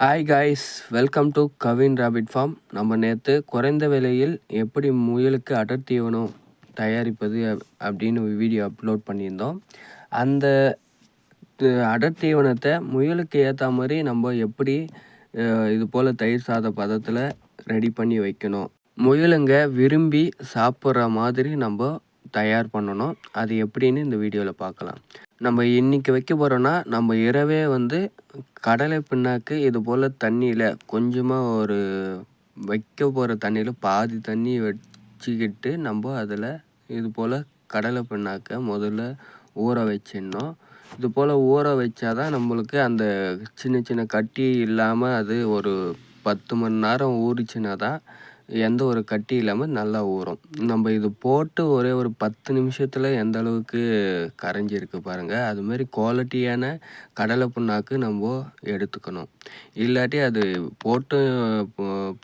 Hi guys welcome to Kavin rabbit farm நம்ம நேற்று குறைந்த விலையில் எப்படி முயலுக்கு அடர் தீவனம் தயாரிப்பது அப்படின்னு வீடியோ அப்லோட் பண்ணியிருந்தோம். அந்த அடர் தீவனத்தை முயலுக்கு ஏற்ற மாதிரி நம்ம எப்படி இது போல் தயிர் சாத பதத்தில் ரெடி பண்ணி வைக்கணும். முயலுங்க விரும்பி சாப்பிட்ற மாதிரி நம்ம தயார் பண்ணணும். அது எப்படின்னு இந்த வீடியோவில் பார்க்கலாம். நம்ம இன்றைக்கி வைக்க போகிறோன்னா நம்ம இரவே வந்து கடலை பிண்ணாக்கு இது போல் தண்ணியில் கொஞ்சமாக ஒரு வைக்க போகிற தண்ணியில் பாதி தண்ணி வச்சுக்கிட்டு நம்ம அதில் இது போல் கடலை பிண்ணாக்கை முதல்ல ஊற வச்சிடணும். இது போல் ஊற வச்சா தான் நம்மளுக்கு அந்த சின்ன சின்ன கட்டி இல்லாமல் அது ஒரு பத்து மணி நேரம் ஊறிச்சுன்னா தான் எந்த ஒரு கட்டி இல்லாமல் நல்லா ஊறும். நம்ம இது போட்டு ஒரே ஒரு பத்து நிமிஷத்தில் எந்த அளவுக்கு கரைஞ்சிருக்கு பாருங்கள் அதுமாரி குவாலிட்டியான கடலை புண்ணாக்கு நம்ம எடுத்துக்கணும். இல்லாட்டி அது போட்டு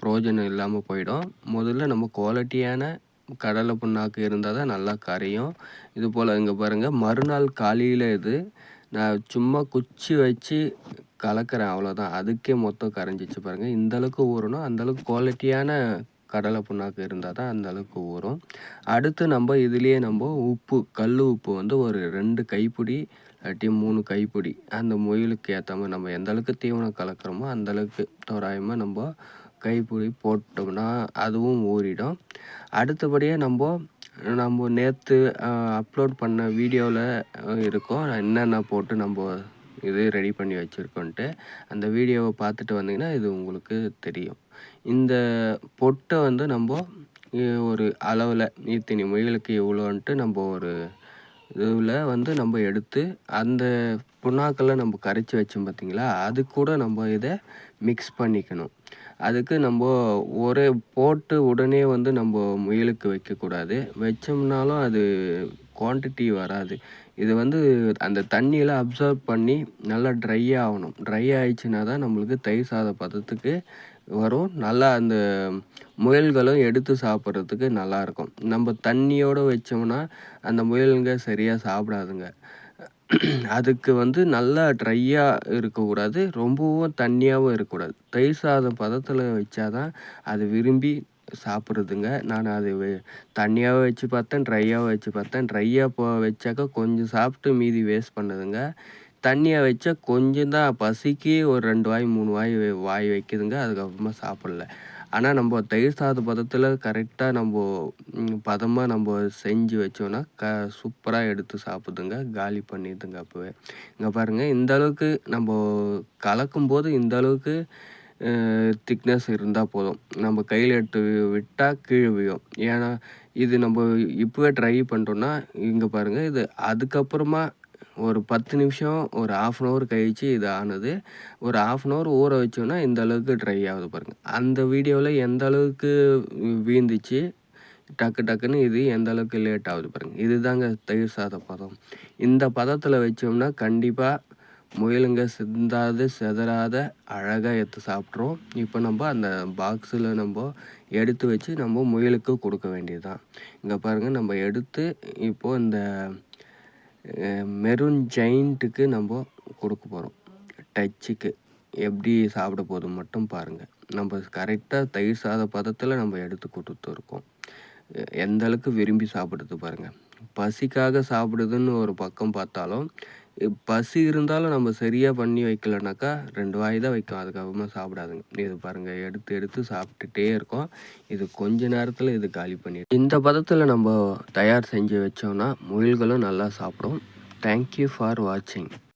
ப்ரோஜனம் இல்லாமல் போயிடும். முதல்ல நம்ம குவாலிட்டியான கடலை புண்ணாக்கு இருந்தால் தான் நல்லா கரையும். இது போல் இங்கே பாருங்கள் மறுநாள் காலையில் இது நான் சும்மா குச்சி வச்சு கலக்கிறேன் அவ்வளோதான் அதுக்கே மொத்தம் கரைஞ்சிச்சு பாருங்கள் இந்தளவுக்கு ஊறணும் அந்தளவுக்கு குவாலிட்டியான கடலை புண்ணாக்கு இருந்தால் தான் அந்த அளவுக்கு ஊறும். அடுத்து நம்ம இதுலேயே நம்ம உப்பு கல் உப்பு வந்து ஒரு ரெண்டு கைப்பிடி இல்லாட்டி மூணு கைப்பிடி அந்த முயலுக்கு ஏற்ற மாதிரி நம்ம எந்த அளவுக்கு தீவனம் கலக்கிறோமோ அந்தளவுக்கு தோராயமாக நம்ம கைப்பிடி போட்டோம்னா அதுவும் ஊறிடும். அடுத்தபடியே நம்ம நம்ம நேற்று அப்லோட் பண்ண வீடியோவில் இருக்கோம். என்னென்ன போட்டு நம்ம இது ரெடி பண்ணி வச்சுருக்கோன்ட்டு அந்த வீடியோவை பார்த்துட்டு வந்தீங்கன்னா இது உங்களுக்கு தெரியும். இந்த பொட்டை வந்து நம்ம ஒரு அளவில் இத்தனி முயலுக்கு இவ்வளோன்ட்டு நம்ம ஒரு இதில் வந்து நம்ம எடுத்து அந்த புண்ணாக்கெல்லாம் நம்ம கரைச்சி வச்சோம் பார்த்திங்களா அது கூட நம்ம இதை மிக்ஸ் பண்ணிக்கணும். அதுக்கு நம்ம ஒரே போட்டு உடனே வந்து நம்ம முயலுக்கு வைக்கக்கூடாது. வச்சோம்னாலும் அது குவான்டிட்டி வராது. இது வந்து அந்த தண்ணியில் அப்சர்வ் பண்ணி நல்லா ட்ரை ஆகணும். ட்ரை ஆயிடுச்சுன்னா தான் நம்மளுக்கு தயிர் சாத பதத்துக்கு வரும். நல்லா அந்த முயல்களும் எடுத்து சாப்பிட்றதுக்கு நல்லாயிருக்கும் நம்ம தண்ணியோடு வச்சோம்னா அந்த முயலுங்க சரியாக சாப்பிடாதுங்க. அதுக்கு வந்து நல்லா ட்ரையாக இருக்கக்கூடாது ரொம்பவும் தண்ணியாகவும் இருக்கக்கூடாது. தயிர் சாதம் பதத்தில் வச்சாதான் அது விரும்பி சாப்பிட்றதுங்க. நான் அது தண்ணியாகவும் வச்சு பார்த்தேன் ட்ரையாகவும் வச்சு பார்த்தேன். ட்ரையாக போ வச்சாக்கா கொஞ்சம் சாப்பிட்டு மீதி வேஸ்ட் பண்ணுதுங்க. தண்ணியாக வச்சா கொஞ்சம் தான் பசிக்கு ஒரு ரெண்டு வாய் மூணு வாய் வாய் வைக்குதுங்க. அதுக்கப்புறமா சாப்பிடல. ஆனால் நம்ம தயிர் சாத பதத்தில் கரெக்டாக நம்ம பதமாக நம்ம செஞ்சு வச்சோன்னா க சூப்பராக எடுத்து சாப்பிடுதுங்க. காலி பண்ணிடுதுங்க அப்போவே. இங்கே பாருங்கள் இந்த அளவுக்கு நம்ம கலக்கும்போது இந்த அளவுக்கு திக்னஸ் இருந்தால் போதும். நம்ம கையில் எடுத்து விட்டால் கீழே விழும். ஏன்னா இது நம்ம இப்போவே ட்ரை பண்ணுறோன்னா இங்கே பாருங்கள் இது அதுக்கப்புறமா ஒரு பத்து நிமிஷம் ஒரு ஆஃப் அன் ஹவர் கழிச்சு இது ஆனது. ஒரு ஆஃப் அன் ஹவர் ஊற வச்சோன்னா இந்த அளவுக்கு ட்ரை ஆகுது பாருங்கள் அந்த வீடியோவில் எந்த அளவுக்கு வீழ்ந்துச்சு? டக்கு டக்குன்னு இது எந்த அளவுக்கு லேட் ஆகுது பாருங்கள் இதுதாங்க தயிர் சாத பதம். இந்த பதத்தில் வச்சோம்னா கண்டிப்பாக முயலுங்க சிந்தாது செதறாத அழகாக எடுத்து சாப்பிட்றோம் இப்போ நம்ம அந்த பாக்ஸில் நம்ம எடுத்து வச்சு நம்ம முயலுக்கு கொடுக்க வேண்டியது தான் இங்கே பாருங்கள் நம்ம எடுத்து இப்போது இந்த மெரூன் ஜெயிண்ட்டுக்கு நம்ம கொடுக்க போகிறோம் டச்சுக்கு எப்படி சாப்பிட போது மட்டும் பாருங்கள் நம்ம கரெக்டாக தயிர் சாத பதத்தில் நம்ம எடுத்து கொடுத்துருக்கோம் எந்த அளவுக்கு விரும்பி சாப்பிடுது பாருங்கள் பசிக்காக சாப்பிடுதுன்னு ஒரு பக்கம் பார்த்தாலும் பசி இருந்தாலும் நம்ம சரியாக பண்ணி வைக்கலனாக்கா ரெண்டு வாய் தான் வைக்கும். அதுக்கப்புறமா சாப்பிடாதுங்க. இது பாருங்கள் எடுத்து எடுத்து சாப்பிட்டுட்டே இருக்கோம். இது கொஞ்ச நேரத்தில் இது காலி பண்ணி இந்த பதத்தில் நம்ம தயார் செஞ்சு வச்சோம்னா முயல்களும் நல்லா சாப்பிடும். தேங்க்யூ ஃபார் வாட்சிங்